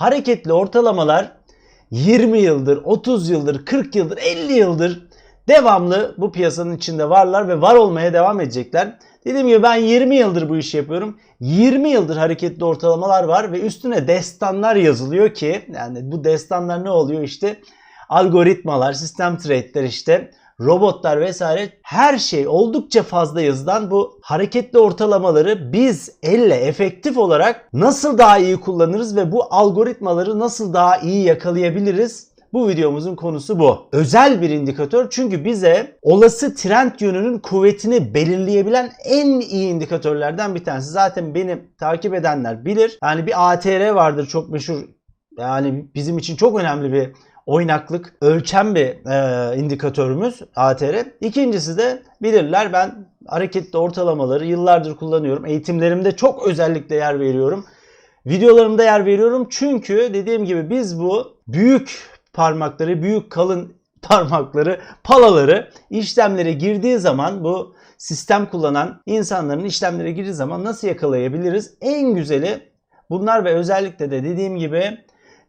hareketli ortalamalar 20 yıldır, 30 yıldır, 40 yıldır, 50 yıldır devamlı bu piyasanın içinde varlar ve var olmaya devam edecekler. Dediğim gibi ben 20 yıldır bu işi yapıyorum. 20 yıldır hareketli ortalamalar var ve üstüne destanlar yazılıyor ki yani bu destanlar ne oluyor işte algoritmalar, sistem trade'ler işte robotlar vesaire her şey oldukça fazla yazılan bu hareketli ortalamaları biz elle efektif olarak nasıl daha iyi kullanırız ve bu algoritmaları nasıl daha iyi yakalayabiliriz? Bu videomuzun konusu bu. Özel bir indikatör çünkü bize olası trend yönünün kuvvetini belirleyebilen en iyi indikatörlerden bir tanesi. Zaten beni takip edenler bilir. Yani bir ATR vardır çok meşhur. Yani bizim için çok önemli bir oynaklık ölçen bir e, indikatörümüz ATR. İkincisi de bilirler ben hareketli ortalamaları yıllardır kullanıyorum. Eğitimlerimde çok özellikle yer veriyorum. Videolarımda yer veriyorum çünkü dediğim gibi biz bu büyük parmakları, büyük kalın parmakları, palaları işlemlere girdiği zaman bu sistem kullanan insanların işlemlere girdiği zaman nasıl yakalayabiliriz? En güzeli bunlar ve özellikle de dediğim gibi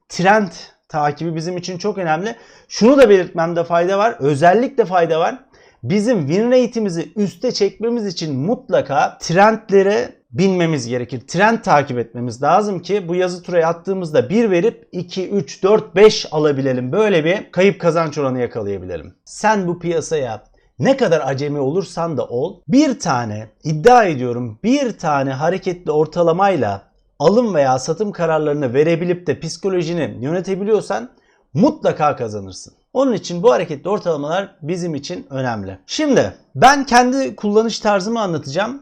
trend takibi bizim için çok önemli. Şunu da belirtmemde fayda var. Özellikle fayda var. Bizim win rate'imizi üste çekmemiz için mutlaka trendlere binmemiz gerekir. Trend takip etmemiz lazım ki bu yazı turaya attığımızda 1 verip 2, 3, 4, 5 alabilelim. Böyle bir kayıp kazanç oranı yakalayabilelim. Sen bu piyasaya ne kadar acemi olursan da ol bir tane iddia ediyorum bir tane hareketli ortalamayla alım veya satım kararlarını verebilip de psikolojini yönetebiliyorsan mutlaka kazanırsın. Onun için bu hareketli ortalamalar bizim için önemli. Şimdi ben kendi kullanış tarzımı anlatacağım.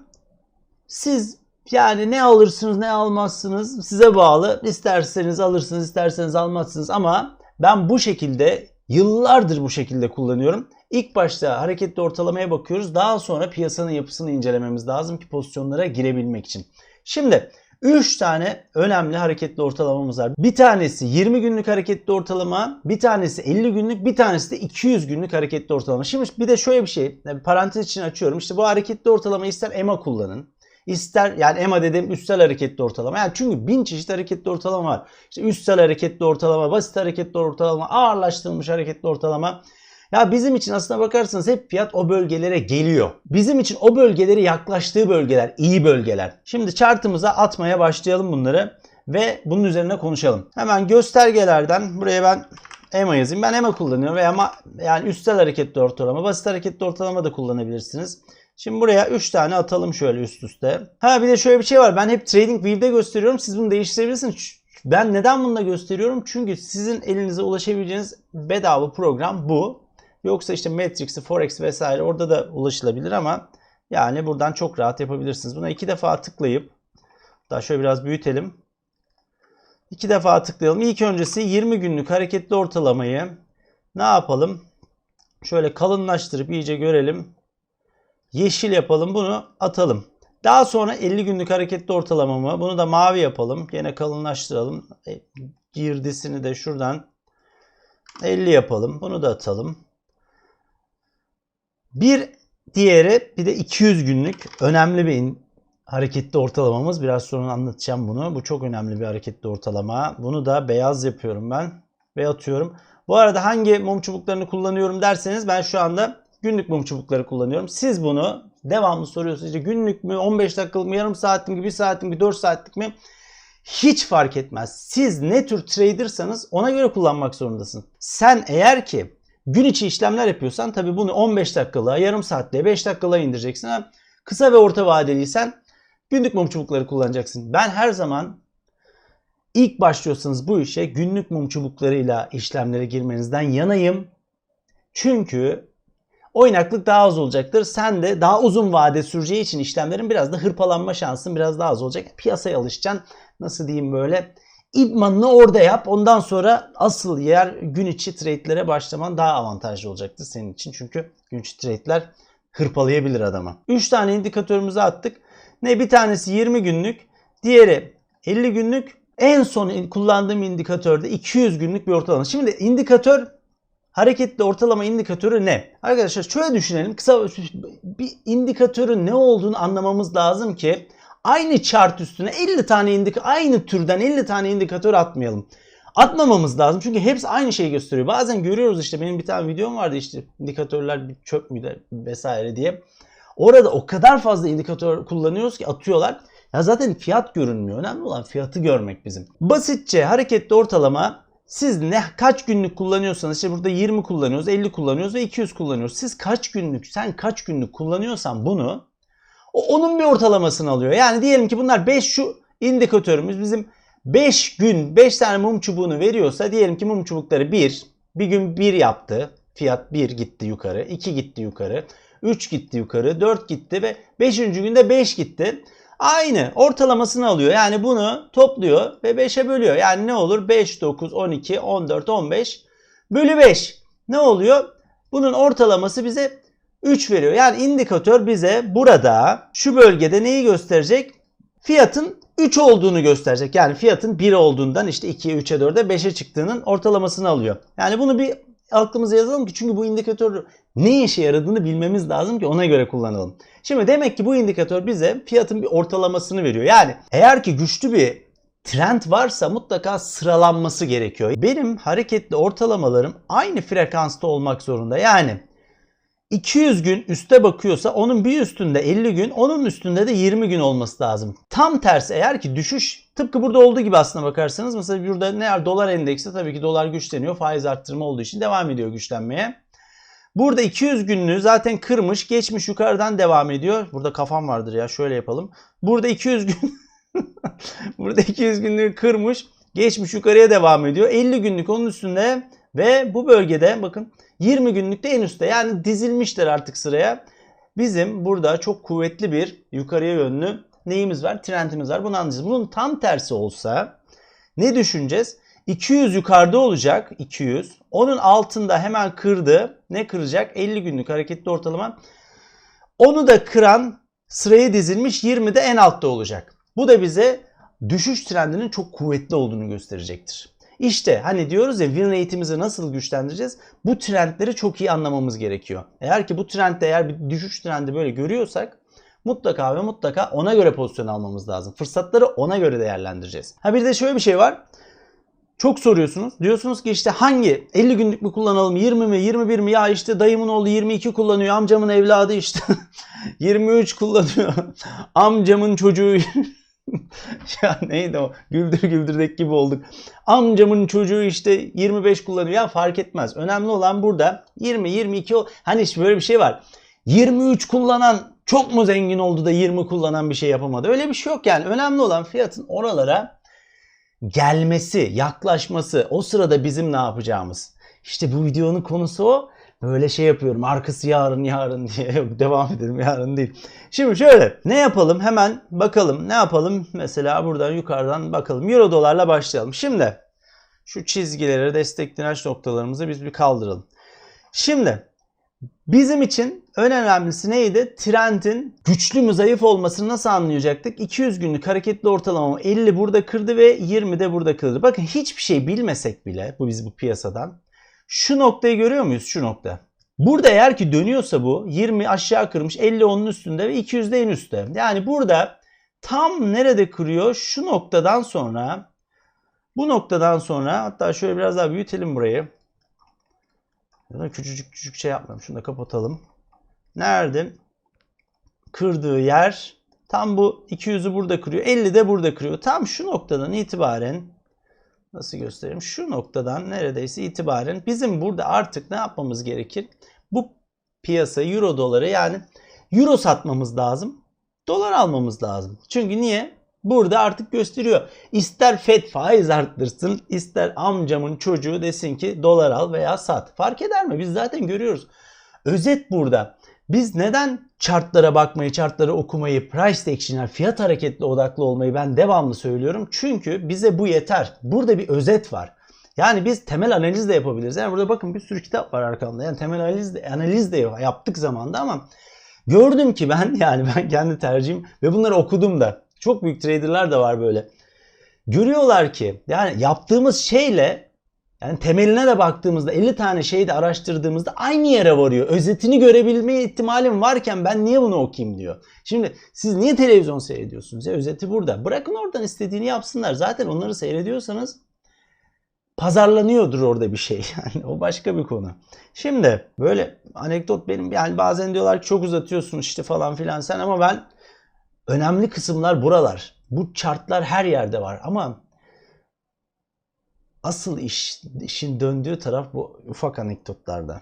Siz yani ne alırsınız ne almazsınız size bağlı. İsterseniz alırsınız isterseniz almazsınız ama ben bu şekilde yıllardır bu şekilde kullanıyorum. İlk başta hareketli ortalamaya bakıyoruz. Daha sonra piyasanın yapısını incelememiz lazım ki pozisyonlara girebilmek için. Şimdi 3 tane önemli hareketli ortalamamız var. Bir tanesi 20 günlük hareketli ortalama, bir tanesi 50 günlük, bir tanesi de 200 günlük hareketli ortalama. Şimdi bir de şöyle bir şey, parantez için açıyorum. İşte bu hareketli ortalama ister EMA kullanın, ister yani EMA dediğim üstel hareketli ortalama. Yani çünkü bin çeşit hareketli ortalama var. İşte üstel hareketli ortalama, basit hareketli ortalama, ağırlaştırılmış hareketli ortalama. Ya bizim için aslına bakarsanız hep fiyat o bölgelere geliyor. Bizim için o bölgeleri yaklaştığı bölgeler, iyi bölgeler. Şimdi chartımıza atmaya başlayalım bunları ve bunun üzerine konuşalım. Hemen göstergelerden buraya ben EMA yazayım. Ben EMA kullanıyorum veya ama yani üstel hareketli ortalama, basit hareketli ortalama da kullanabilirsiniz. Şimdi buraya 3 tane atalım şöyle üst üste. Ha bir de şöyle bir şey var. Ben hep TradingView'de gösteriyorum. Siz bunu değiştirebilirsiniz. Ben neden bunu da gösteriyorum? Çünkü sizin elinize ulaşabileceğiniz bedava program bu. Yoksa işte Matrix'i, Forex vesaire orada da ulaşılabilir ama yani buradan çok rahat yapabilirsiniz. Buna iki defa tıklayıp daha şöyle biraz büyütelim. İki defa tıklayalım. İlk öncesi 20 günlük hareketli ortalamayı ne yapalım? Şöyle kalınlaştırıp iyice görelim. Yeşil yapalım bunu atalım. Daha sonra 50 günlük hareketli ortalamamı bunu da mavi yapalım. Yine kalınlaştıralım. E, girdisini de şuradan 50 yapalım. Bunu da atalım. Bir diğeri bir de 200 günlük önemli bir hareketli ortalamamız. Biraz sonra anlatacağım bunu. Bu çok önemli bir hareketli ortalama. Bunu da beyaz yapıyorum ben ve atıyorum. Bu arada hangi mum çubuklarını kullanıyorum derseniz ben şu anda günlük mum çubukları kullanıyorum. Siz bunu devamlı soruyorsunuz. İşte günlük mü, 15 dakikalık mı, yarım saatlik mi, 1 saatlik mi, 4 saatlik mi? Hiç fark etmez. Siz ne tür tradersanız ona göre kullanmak zorundasın. Sen eğer ki gün içi işlemler yapıyorsan tabii bunu 15 dakikalığa, yarım saatliğe, 5 dakikalığa indireceksin. Ha, kısa ve orta vadeliysen günlük mum çubukları kullanacaksın. Ben her zaman ilk başlıyorsanız bu işe günlük mum çubuklarıyla işlemlere girmenizden yanayım. Çünkü oynaklık daha az olacaktır. Sen de daha uzun vade süreceği için işlemlerin biraz da hırpalanma şansın biraz daha az olacak. Piyasaya alışacaksın. Nasıl diyeyim böyle idmanını orada yap. Ondan sonra asıl yer gün içi trade'lere başlaman daha avantajlı olacaktır senin için. Çünkü gün içi trade'ler hırpalayabilir adama. 3 tane indikatörümüzü attık. Ne bir tanesi 20 günlük, diğeri 50 günlük. En son kullandığım indikatörde 200 günlük bir ortalama. Şimdi indikatör hareketli ortalama indikatörü ne? Arkadaşlar şöyle düşünelim. Kısa bir indikatörün ne olduğunu anlamamız lazım ki aynı chart üstüne 50 tane indik aynı türden 50 tane indikatör atmayalım. Atmamamız lazım çünkü hepsi aynı şeyi gösteriyor. Bazen görüyoruz işte benim bir tane videom vardı işte indikatörler bir çöp mü de vesaire diye. Orada o kadar fazla indikatör kullanıyoruz ki atıyorlar. Ya zaten fiyat görünmüyor. Önemli olan fiyatı görmek bizim. Basitçe hareketli ortalama siz ne kaç günlük kullanıyorsanız işte burada 20 kullanıyoruz, 50 kullanıyoruz ve 200 kullanıyoruz. Siz kaç günlük, sen kaç günlük kullanıyorsan bunu onun bir ortalamasını alıyor. Yani diyelim ki bunlar 5 şu indikatörümüz bizim 5 gün 5 tane mum çubuğunu veriyorsa diyelim ki mum çubukları 1, bir gün 1 yaptı. Fiyat 1 gitti yukarı, 2 gitti yukarı, 3 gitti yukarı, 4 gitti ve 5. günde 5 gitti. Aynı ortalamasını alıyor. Yani bunu topluyor ve 5'e bölüyor. Yani ne olur? 5, 9, 12, 14, 15 bölü 5. Ne oluyor? Bunun ortalaması bize 3 veriyor. Yani indikatör bize burada şu bölgede neyi gösterecek? Fiyatın 3 olduğunu gösterecek. Yani fiyatın 1 olduğundan işte 2'ye, 3'e, 4'e, 5'e çıktığının ortalamasını alıyor. Yani bunu bir aklımıza yazalım ki çünkü bu indikatör ne işe yaradığını bilmemiz lazım ki ona göre kullanalım. Şimdi demek ki bu indikatör bize fiyatın bir ortalamasını veriyor. Yani eğer ki güçlü bir trend varsa mutlaka sıralanması gerekiyor. Benim hareketli ortalamalarım aynı frekansta olmak zorunda. Yani 200 gün üste bakıyorsa onun bir üstünde 50 gün, onun üstünde de 20 gün olması lazım. Tam tersi eğer ki düşüş tıpkı burada olduğu gibi aslına bakarsanız mesela burada ne eğer dolar endeksi tabii ki dolar güçleniyor. Faiz arttırma olduğu için devam ediyor güçlenmeye. Burada 200 günlüğü zaten kırmış, geçmiş yukarıdan devam ediyor. Burada kafam vardır ya şöyle yapalım. Burada 200 gün Burada 200 günlüğü kırmış, geçmiş yukarıya devam ediyor. 50 günlük onun üstünde ve bu bölgede bakın 20 günlükte en üstte. Yani dizilmişler artık sıraya. Bizim burada çok kuvvetli bir yukarıya yönlü neyimiz var? Trendimiz var. Bunu anlayacağız. Bunun tam tersi olsa ne düşüneceğiz? 200 yukarıda olacak. 200. Onun altında hemen kırdı. Ne kıracak? 50 günlük hareketli ortalama. Onu da kıran sıraya dizilmiş 20 de en altta olacak. Bu da bize düşüş trendinin çok kuvvetli olduğunu gösterecektir. İşte hani diyoruz ya win rate'imizi nasıl güçlendireceğiz? Bu trendleri çok iyi anlamamız gerekiyor. Eğer ki bu trendde eğer bir düşüş trendi böyle görüyorsak mutlaka ve mutlaka ona göre pozisyon almamız lazım. Fırsatları ona göre değerlendireceğiz. Ha bir de şöyle bir şey var. Çok soruyorsunuz. Diyorsunuz ki işte hangi 50 günlük mü kullanalım 20 mi 21 mi ya işte dayımın oğlu 22 kullanıyor amcamın evladı işte 23 kullanıyor amcamın çocuğu ya neydi o? Güldür güldürdek gibi olduk. Amcamın çocuğu işte 25 kullanıyor. Ya fark etmez. Önemli olan burada 20, 22 hani işte böyle bir şey var. 23 kullanan çok mu zengin oldu da 20 kullanan bir şey yapamadı? Öyle bir şey yok yani. Önemli olan fiyatın oralara gelmesi, yaklaşması. O sırada bizim ne yapacağımız. İşte bu videonun konusu o böyle şey yapıyorum arkası yarın yarın diye yok devam edelim yarın değil. Şimdi şöyle ne yapalım hemen bakalım ne yapalım mesela buradan yukarıdan bakalım euro dolarla başlayalım. Şimdi şu çizgileri destek direnç noktalarımızı biz bir kaldıralım. Şimdi bizim için en önemlisi neydi? Trendin güçlü mü zayıf olmasını nasıl anlayacaktık? 200 günlük hareketli ortalama 50 burada kırdı ve 20 de burada kırdı. Bakın hiçbir şey bilmesek bile bu biz bu piyasadan şu noktayı görüyor muyuz? Şu nokta. Burada eğer ki dönüyorsa bu 20 aşağı kırmış 50 onun üstünde ve 200 de en üstte. Yani burada tam nerede kırıyor? Şu noktadan sonra bu noktadan sonra hatta şöyle biraz daha büyütelim burayı. Küçücük küçük şey yapmayalım. Şunu da kapatalım. Nerede? Kırdığı yer tam bu 200'ü burada kırıyor. 50 de burada kırıyor. Tam şu noktadan itibaren nasıl göstereyim? Şu noktadan neredeyse itibaren bizim burada artık ne yapmamız gerekir? Bu piyasa euro doları yani euro satmamız lazım. Dolar almamız lazım. Çünkü niye? Burada artık gösteriyor. İster FED faiz arttırsın, ister amcamın çocuğu desin ki dolar al veya sat. Fark eder mi? Biz zaten görüyoruz. Özet burada. Biz neden chartlara bakmayı, chartları okumayı, price action'lar, fiyat hareketli odaklı olmayı ben devamlı söylüyorum. Çünkü bize bu yeter. Burada bir özet var. Yani biz temel analiz de yapabiliriz. Yani burada bakın bir sürü kitap var arkamda. Yani temel analiz de, analiz de yaptık zamanda ama gördüm ki ben yani ben kendi tercihim ve bunları okudum da. Çok büyük traderlar da var böyle. Görüyorlar ki yani yaptığımız şeyle Yani temeline de baktığımızda 50 tane şeyi de araştırdığımızda aynı yere varıyor. Özetini görebilme ihtimalim varken ben niye bunu okuyayım diyor. Şimdi siz niye televizyon seyrediyorsunuz ya? Özeti burada. Bırakın oradan istediğini yapsınlar. Zaten onları seyrediyorsanız pazarlanıyordur orada bir şey. Yani o başka bir konu. Şimdi böyle anekdot benim yani bazen diyorlar ki çok uzatıyorsun işte falan filan sen ama ben önemli kısımlar buralar. Bu chartlar her yerde var ama asıl iş, işin döndüğü taraf bu ufak anekdotlarda.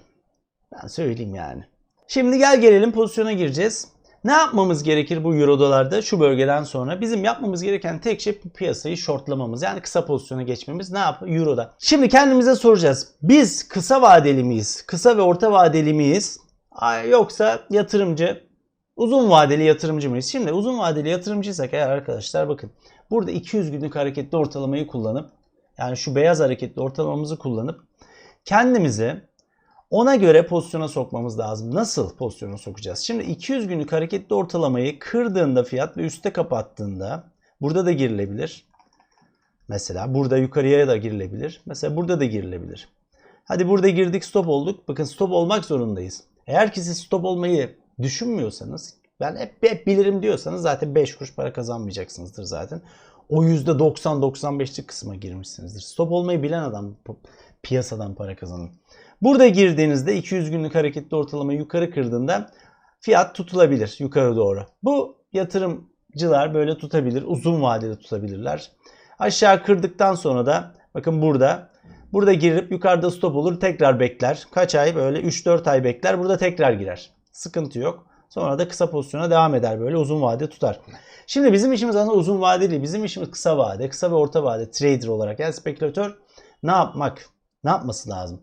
Ben söyleyeyim yani. Şimdi gel gelelim pozisyona gireceğiz. Ne yapmamız gerekir bu euro dolarda şu bölgeden sonra? Bizim yapmamız gereken tek şey bu piyasayı shortlamamız. Yani kısa pozisyona geçmemiz. Ne yap? Euro'da. Şimdi kendimize soracağız. Biz kısa vadeli miyiz? Kısa ve orta vadeli miyiz? Yoksa yatırımcı, uzun vadeli yatırımcı mıyız? Şimdi uzun vadeli yatırımcıysak eğer arkadaşlar bakın. Burada 200 günlük hareketli ortalamayı kullanıp yani şu beyaz hareketli ortalamamızı kullanıp kendimizi ona göre pozisyona sokmamız lazım. Nasıl pozisyona sokacağız? Şimdi 200 günlük hareketli ortalamayı kırdığında fiyat ve üste kapattığında burada da girilebilir. Mesela burada yukarıya da girilebilir. Mesela burada da girilebilir. Hadi burada girdik stop olduk. Bakın stop olmak zorundayız. Eğer ki siz stop olmayı düşünmüyorsanız ben hep, hep bilirim diyorsanız zaten 5 kuruş para kazanmayacaksınızdır zaten. O %90-95'lik kısma girmişsinizdir. Stop olmayı bilen adam piyasadan para kazanır. Burada girdiğinizde 200 günlük hareketli ortalama yukarı kırdığında fiyat tutulabilir yukarı doğru. Bu yatırımcılar böyle tutabilir. Uzun vadeli tutabilirler. Aşağı kırdıktan sonra da bakın burada burada girip yukarıda stop olur tekrar bekler. Kaç ay böyle 3-4 ay bekler. Burada tekrar girer. Sıkıntı yok. Sonra da kısa pozisyona devam eder böyle uzun vade tutar. Şimdi bizim işimiz aslında uzun vadeli. Bizim işimiz kısa vade, kısa ve orta vade trader olarak. Yani spekülatör ne yapmak? Ne yapması lazım?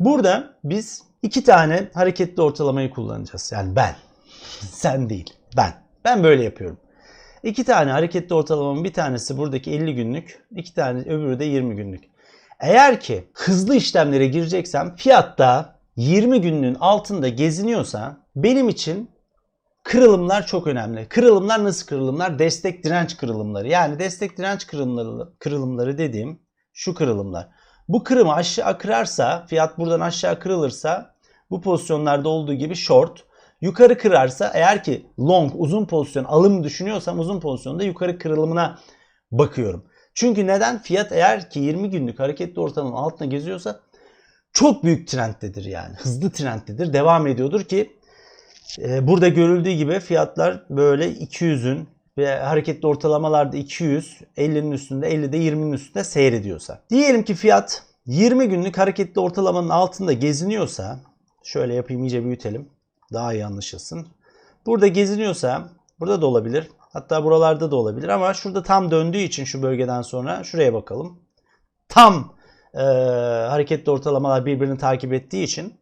Burada biz iki tane hareketli ortalamayı kullanacağız. Yani ben. Sen değil. Ben. Ben böyle yapıyorum. İki tane hareketli ortalamamın bir tanesi buradaki 50 günlük, iki tane öbürü de 20 günlük. Eğer ki hızlı işlemlere gireceksem fiyatta 20 günlüğün altında geziniyorsa benim için kırılımlar çok önemli. Kırılımlar nasıl kırılımlar? Destek direnç kırılımları. Yani destek direnç kırılımları, kırılımları dediğim şu kırılımlar. Bu kırımı aşağı kırarsa, fiyat buradan aşağı kırılırsa bu pozisyonlarda olduğu gibi short. Yukarı kırarsa eğer ki long uzun pozisyon alım düşünüyorsam uzun pozisyonda yukarı kırılımına bakıyorum. Çünkü neden? Fiyat eğer ki 20 günlük hareketli ortalamanın altına geziyorsa çok büyük trenddedir yani. Hızlı trenddedir. Devam ediyordur ki burada görüldüğü gibi fiyatlar böyle 200'ün ve hareketli ortalamalarda 200, 50'nin üstünde, 50'de 20'nin üstünde seyrediyorsa. Diyelim ki fiyat 20 günlük hareketli ortalamanın altında geziniyorsa, şöyle yapayım iyice büyütelim. Daha iyi anlaşılsın. Burada geziniyorsa, burada da olabilir. Hatta buralarda da olabilir ama şurada tam döndüğü için şu bölgeden sonra şuraya bakalım. Tam e, hareketli ortalamalar birbirini takip ettiği için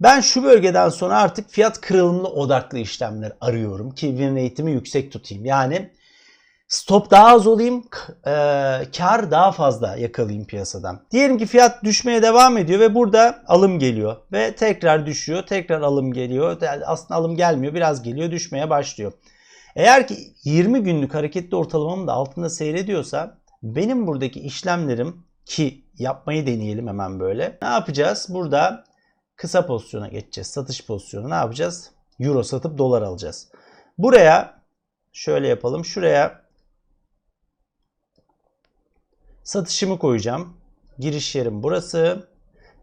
ben şu bölgeden sonra artık fiyat kırılımlı odaklı işlemler arıyorum ki win rate'imi yüksek tutayım. Yani stop daha az olayım, e, kar daha fazla yakalayayım piyasadan. Diyelim ki fiyat düşmeye devam ediyor ve burada alım geliyor ve tekrar düşüyor, tekrar alım geliyor. Aslında alım gelmiyor, biraz geliyor, düşmeye başlıyor. Eğer ki 20 günlük hareketli ortalamamın da altında seyrediyorsa benim buradaki işlemlerim ki yapmayı deneyelim hemen böyle. Ne yapacağız? Burada kısa pozisyona geçeceğiz. Satış pozisyonu ne yapacağız? Euro satıp dolar alacağız. Buraya şöyle yapalım. Şuraya satışımı koyacağım. Giriş yerim burası.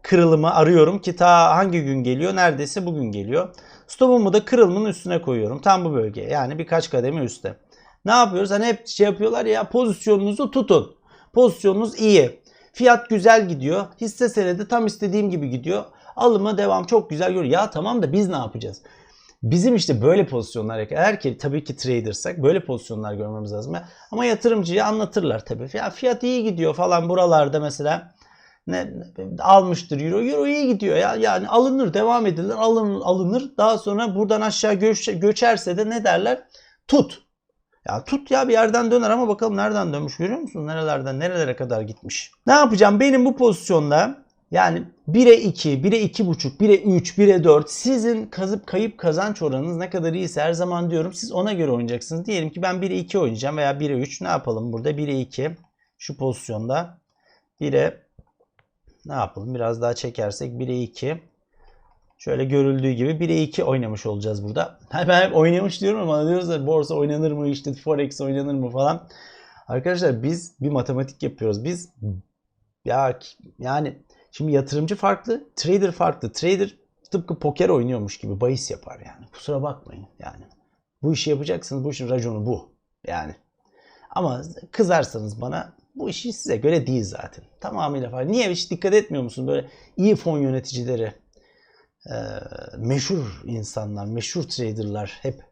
Kırılımı arıyorum ki ta hangi gün geliyor? Neredeyse bugün geliyor. Stopumu da kırılımın üstüne koyuyorum. Tam bu bölgeye. Yani birkaç kademe üstte. Ne yapıyoruz? Hani hep şey yapıyorlar ya pozisyonunuzu tutun. Pozisyonunuz iyi. Fiyat güzel gidiyor. Hisse senedi tam istediğim gibi gidiyor. Alıma devam çok güzel görüyor. Ya tamam da biz ne yapacağız? Bizim işte böyle pozisyonlar eğer ki tabii ki tradersak böyle pozisyonlar görmemiz lazım. Ama yatırımcıya anlatırlar tabii. Ya fiyat iyi gidiyor falan buralarda mesela ne almıştır euro. Euro iyi gidiyor ya. Yani alınır, devam edilir, alınır, alınır. Daha sonra buradan aşağı göç, göçerse de ne derler? Tut. Ya tut ya bir yerden döner ama bakalım nereden dönmüş görüyor musun? Nerelerden nerelere kadar gitmiş. Ne yapacağım? Benim bu pozisyonda yani 1'e 2, 1'e 2,5, 1'e 3, 1'e 4 sizin kazıp kayıp kazanç oranınız ne kadar iyiyse her zaman diyorum siz ona göre oynayacaksınız. Diyelim ki ben 1'e 2 oynayacağım veya 1'e 3 ne yapalım burada 1'e 2 şu pozisyonda 1'e ne yapalım? Biraz daha çekersek 1'e 2. Şöyle görüldüğü gibi 1'e 2 oynamış olacağız burada. Ben hep oynamış diyorum ama diyoruz da borsa oynanır mı işte forex oynanır mı falan. Arkadaşlar biz bir matematik yapıyoruz. Biz ya yani şimdi yatırımcı farklı, trader farklı. Trader tıpkı poker oynuyormuş gibi bahis yapar yani. Kusura bakmayın yani. Bu işi yapacaksınız. Bu işin raconu bu. Yani. Ama kızarsanız bana bu işi size göre değil zaten. Tamamıyla falan. Niye hiç dikkat etmiyor musun? Böyle iyi fon yöneticileri, e, meşhur insanlar, meşhur traderlar hep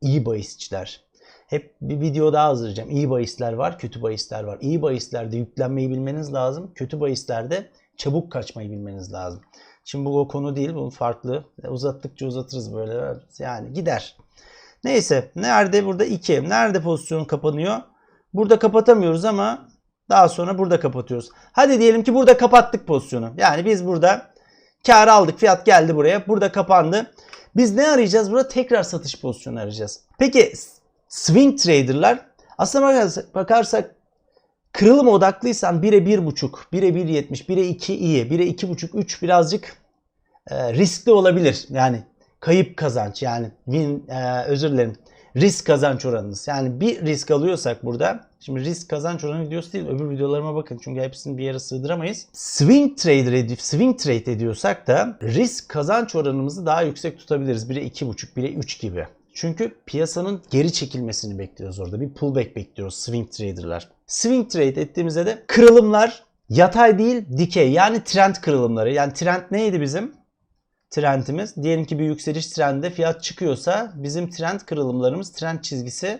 iyi bahisçiler. Hep bir video daha hazırlayacağım. İyi bahisler var, kötü bahisler var. İyi bahislerde yüklenmeyi bilmeniz lazım. Kötü bahislerde çabuk kaçmayı bilmeniz lazım. Şimdi bu o konu değil, bu farklı. E, uzattıkça uzatırız böyle. Yani gider. Neyse, nerede burada 2? Nerede pozisyon kapanıyor? Burada kapatamıyoruz ama daha sonra burada kapatıyoruz. Hadi diyelim ki burada kapattık pozisyonu. Yani biz burada kar aldık. Fiyat geldi buraya. Burada kapandı. Biz ne arayacağız? Burada tekrar satış pozisyonu arayacağız. Peki swing traderlar aslında bakarsak kırılım odaklıysan 1'e 1.5, 1'e 1.70, 1'e 2 iyi, 1'e 2.5, 3 birazcık e, riskli olabilir. Yani kayıp kazanç yani win, e, özür dilerim risk kazanç oranınız. Yani bir risk alıyorsak burada şimdi risk kazanç oranı videosu değil öbür videolarıma bakın çünkü hepsini bir yere sığdıramayız. Swing trade edip swing trade ediyorsak da risk kazanç oranımızı daha yüksek tutabiliriz. 1'e 2.5, 1'e 3 gibi. Çünkü piyasanın geri çekilmesini bekliyoruz orada. Bir pullback bekliyoruz swing traderlar. Swing trade ettiğimizde de kırılımlar yatay değil dikey yani trend kırılımları. Yani trend neydi bizim? trendimiz. Diyelim ki bir yükseliş trendinde fiyat çıkıyorsa bizim trend kırılımlarımız trend çizgisi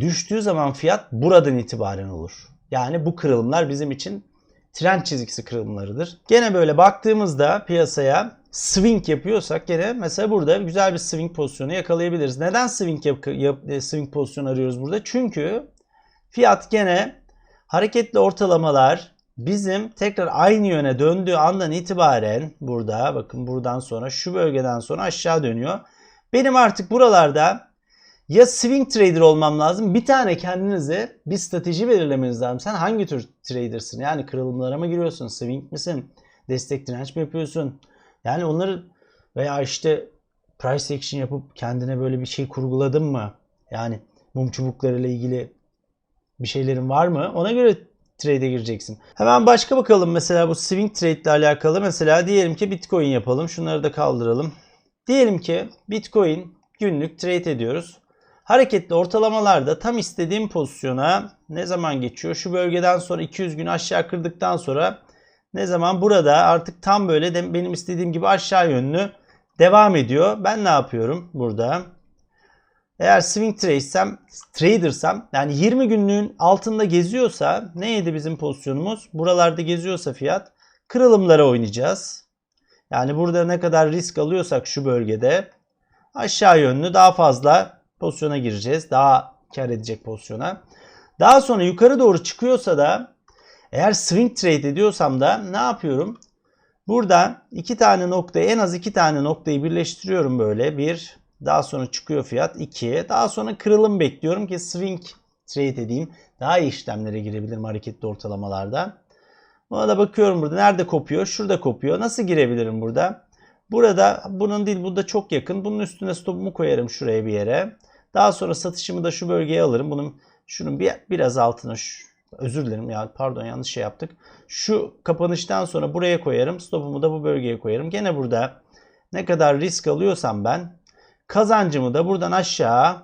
düştüğü zaman fiyat buradan itibaren olur. Yani bu kırılımlar bizim için trend çizgisi kırılımlarıdır. Gene böyle baktığımızda piyasaya swing yapıyorsak gene mesela burada güzel bir swing pozisyonu yakalayabiliriz. Neden swing yap, yap e, swing pozisyonu arıyoruz burada? Çünkü fiyat gene hareketli ortalamalar bizim tekrar aynı yöne döndüğü andan itibaren burada bakın buradan sonra şu bölgeden sonra aşağı dönüyor. Benim artık buralarda ya swing trader olmam lazım. Bir tane kendinize bir strateji belirlemeniz lazım. Sen hangi tür trader'sın? Yani kırılımlara mı giriyorsun? Swing misin? Destek direnç mi yapıyorsun? Yani onları veya işte price action yapıp kendine böyle bir şey kurguladın mı? Yani mum çubuklarıyla ilgili bir şeylerin var mı? Ona göre trade'e gireceksin. Hemen başka bakalım mesela bu swing trade ile alakalı. Mesela diyelim ki Bitcoin yapalım. Şunları da kaldıralım. Diyelim ki Bitcoin günlük trade ediyoruz. Hareketli ortalamalarda tam istediğim pozisyona ne zaman geçiyor? Şu bölgeden sonra 200 gün aşağı kırdıktan sonra ne zaman burada artık tam böyle de benim istediğim gibi aşağı yönlü devam ediyor. Ben ne yapıyorum burada? Eğer swing trade'sem, trader'sam yani 20 günlüğün altında geziyorsa neydi bizim pozisyonumuz? Buralarda geziyorsa fiyat kırılımlara oynayacağız. Yani burada ne kadar risk alıyorsak şu bölgede aşağı yönlü daha fazla pozisyona gireceğiz. Daha kar edecek pozisyona. Daha sonra yukarı doğru çıkıyorsa da eğer swing trade ediyorsam da ne yapıyorum? Burada iki tane noktayı en az iki tane noktayı birleştiriyorum böyle. Bir, daha sonra çıkıyor fiyat 2. Daha sonra kırılım bekliyorum ki swing trade edeyim. Daha iyi işlemlere girebilirim hareketli ortalamalarda. Buna da bakıyorum burada. Nerede kopuyor? Şurada kopuyor. Nasıl girebilirim burada? Burada bunun değil burada çok yakın. Bunun üstüne stopumu koyarım şuraya bir yere. Daha sonra satışımı da şu bölgeye alırım. Bunun şunun bir, biraz altına şu, özür dilerim ya pardon yanlış şey yaptık. Şu kapanıştan sonra buraya koyarım. Stopumu da bu bölgeye koyarım. Gene burada ne kadar risk alıyorsam ben Kazancımı da buradan aşağı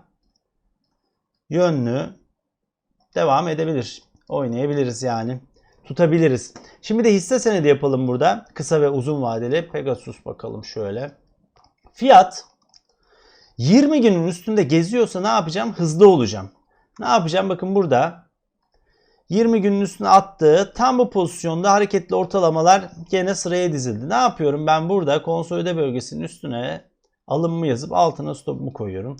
yönlü devam edebilir. Oynayabiliriz yani. Tutabiliriz. Şimdi de hisse senedi yapalım burada. Kısa ve uzun vadeli. Pegasus bakalım şöyle. Fiyat 20 günün üstünde geziyorsa ne yapacağım? Hızlı olacağım. Ne yapacağım? Bakın burada 20 günün üstüne attığı tam bu pozisyonda hareketli ortalamalar gene sıraya dizildi. Ne yapıyorum? Ben burada konsolide bölgesinin üstüne alımımı yazıp altına stopumu koyuyorum.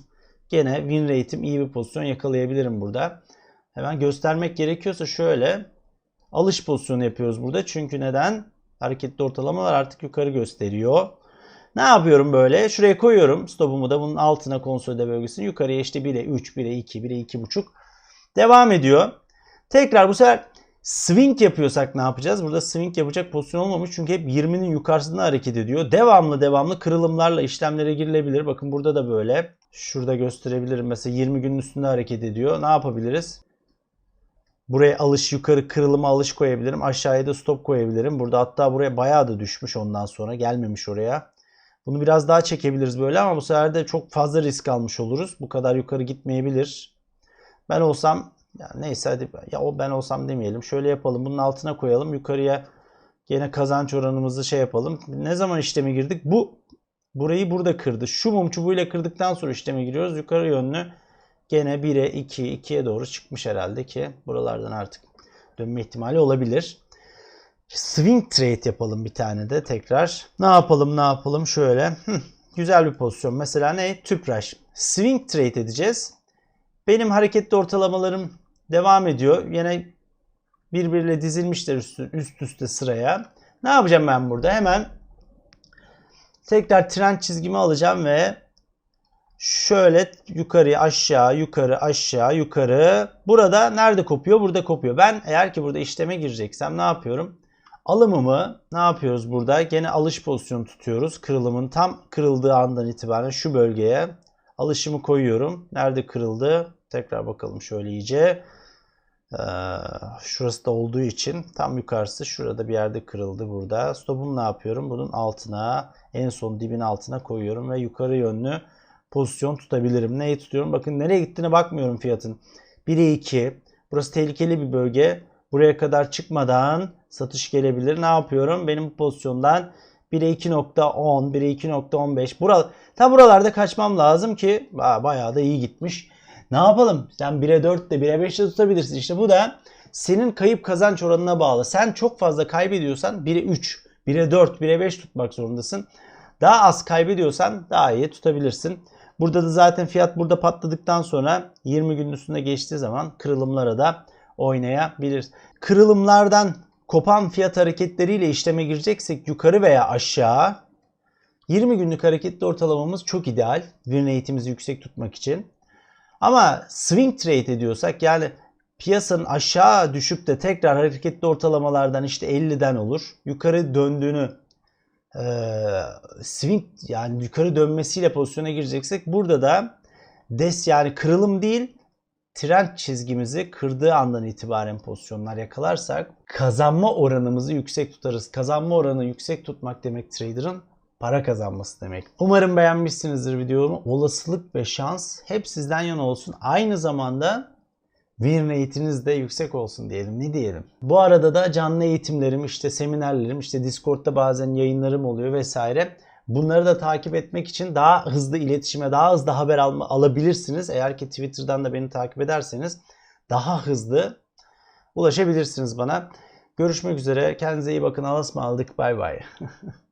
Gene win rate'im iyi bir pozisyon yakalayabilirim burada. Hemen göstermek gerekiyorsa şöyle alış pozisyonu yapıyoruz burada. Çünkü neden? Hareketli ortalamalar artık yukarı gösteriyor. Ne yapıyorum böyle? Şuraya koyuyorum stopumu da bunun altına konsolide bölgesini. Yukarıya işte 1'e 3, 1'e 2, 1'e 2.5 devam ediyor. Tekrar bu sefer Swing yapıyorsak ne yapacağız? Burada swing yapacak pozisyon olmamış çünkü hep 20'nin yukarısında hareket ediyor. Devamlı devamlı kırılımlarla işlemlere girilebilir. Bakın burada da böyle. Şurada gösterebilirim. Mesela 20 günün üstünde hareket ediyor. Ne yapabiliriz? Buraya alış yukarı kırılıma alış koyabilirim. Aşağıya da stop koyabilirim. Burada hatta buraya bayağı da düşmüş ondan sonra. Gelmemiş oraya. Bunu biraz daha çekebiliriz böyle ama bu sefer de çok fazla risk almış oluruz. Bu kadar yukarı gitmeyebilir. Ben olsam ya neyse hadi ya o ben olsam demeyelim. Şöyle yapalım. Bunun altına koyalım. Yukarıya gene kazanç oranımızı şey yapalım. Ne zaman işleme girdik? Bu burayı burada kırdı. Şu mum çubuğuyla kırdıktan sonra işleme giriyoruz. Yukarı yönlü gene 1'e 2, 2'ye doğru çıkmış herhalde ki buralardan artık dönme ihtimali olabilir. Swing trade yapalım bir tane de tekrar. Ne yapalım ne yapalım şöyle. Hı, güzel bir pozisyon. Mesela ne? Tüpraş. Swing trade edeceğiz. Benim hareketli ortalamalarım devam ediyor. Yine birbiriyle dizilmişler üst, üst üste sıraya. Ne yapacağım ben burada? Hemen tekrar trend çizgimi alacağım ve şöyle yukarı aşağı yukarı aşağı yukarı. Burada nerede kopuyor? Burada kopuyor. Ben eğer ki burada işleme gireceksem ne yapıyorum? Alımımı ne yapıyoruz burada? Gene alış pozisyonu tutuyoruz. Kırılımın tam kırıldığı andan itibaren şu bölgeye alışımı koyuyorum. Nerede kırıldı? Tekrar bakalım şöyle iyice. Ee, şurası da olduğu için tam yukarısı şurada bir yerde kırıldı burada. Stopumu ne yapıyorum? Bunun altına en son dibin altına koyuyorum ve yukarı yönlü pozisyon tutabilirim. Neyi tutuyorum? Bakın nereye gittiğine bakmıyorum fiyatın. 1'e 2. Burası tehlikeli bir bölge. Buraya kadar çıkmadan satış gelebilir. Ne yapıyorum? Benim bu pozisyondan 1'e 2.10, 1'e 2.15. Bura, tam buralarda kaçmam lazım ki bayağı da iyi gitmiş. Ne yapalım? Sen 1'e 4 de 1'e 5 de tutabilirsin. İşte bu da senin kayıp kazanç oranına bağlı. Sen çok fazla kaybediyorsan 1'e 3, 1'e 4, 1'e 5 tutmak zorundasın. Daha az kaybediyorsan daha iyi tutabilirsin. Burada da zaten fiyat burada patladıktan sonra 20 günün üstünde geçtiği zaman kırılımlara da oynayabilir. Kırılımlardan kopan fiyat hareketleriyle işleme gireceksek yukarı veya aşağı 20 günlük hareketli ortalamamız çok ideal. Win rate'imizi yüksek tutmak için. Ama swing trade ediyorsak yani piyasanın aşağı düşüp de tekrar hareketli ortalamalardan işte 50'den olur. Yukarı döndüğünü e, swing yani yukarı dönmesiyle pozisyona gireceksek burada da des yani kırılım değil trend çizgimizi kırdığı andan itibaren pozisyonlar yakalarsak kazanma oranımızı yüksek tutarız. Kazanma oranı yüksek tutmak demek trader'ın para kazanması demek. Umarım beğenmişsinizdir videomu. Olasılık ve şans hep sizden yana olsun. Aynı zamanda win rate'iniz de yüksek olsun diyelim. Ne diyelim? Bu arada da canlı eğitimlerim, işte seminerlerim, işte Discord'da bazen yayınlarım oluyor vesaire. Bunları da takip etmek için daha hızlı iletişime, daha hızlı haber alma, alabilirsiniz. Eğer ki Twitter'dan da beni takip ederseniz daha hızlı ulaşabilirsiniz bana. Görüşmek üzere. Kendinize iyi bakın. Alasma aldık. Bay bay.